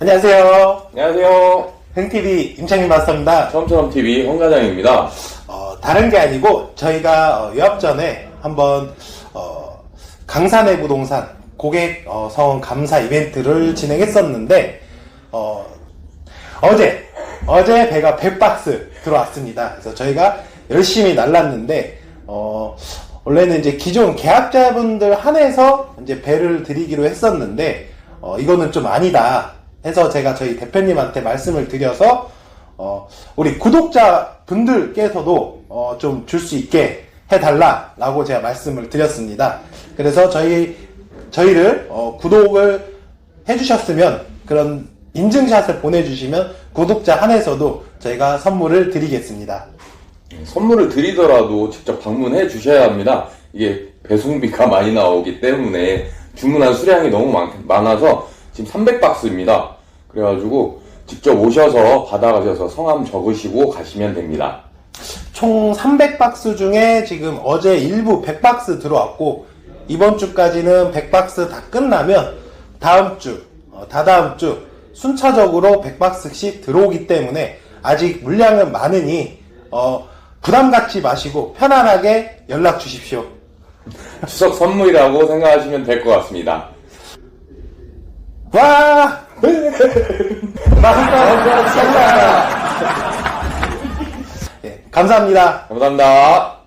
안녕하세요. 안녕하세요. 흥TV 임창민 마스터입니다. 처음처럼 TV 홍과장입니다. 어, 다른 게 아니고 저희가 어, 유학 전에 한번 어, 강산해 부동산 고객 어, 성원 감사 이벤트를 진행했었는데 어, 어제 어제 배가 100박스 들어왔습니다. 그래서 저희가 열심히 날랐는데 어, 원래는 이제 기존 계약자분들 한해서 이제 배를 드리기로 했었는데 어, 이거는 좀 아니다 해서 제가 저희 대표님한테 말씀을 드려서 어, 우리 구독자 분들께서도 어, 좀 줄 수 있게 해달라라고 제가 말씀을 드렸습니다. 그래서 저희 저희를 어, 구독을 해주셨으면 그런 인증샷을 보내주시면 구독자 한해서도 저희가 선물을 드리겠습니다. 선물을 드리더라도 직접 방문해 주셔야 합니다. 이게 배송비가 많이 나오기 때문에 주문한 수량이 너무 많, 많아서 지금 300박스입니다. 그래가지고 직접 오셔서 받아가셔서 성함 적으시고 가시면 됩니다. 총 300박스 중에 지금 어제 일부 100박스 들어왔고 이번 주까지는 100박스 다 끝나면 다음 주, 어, 다다음 주 순차적으로 100박스씩 들어오기 때문에 아직 물량은 많으니 어, 부담 갖지 마시고 편안하게 연락 주십시오. 추석 선물이라고 생각하시면 될 것 같습니다. 와! 감사합니다. 예, 감사합니다. 감사합니다.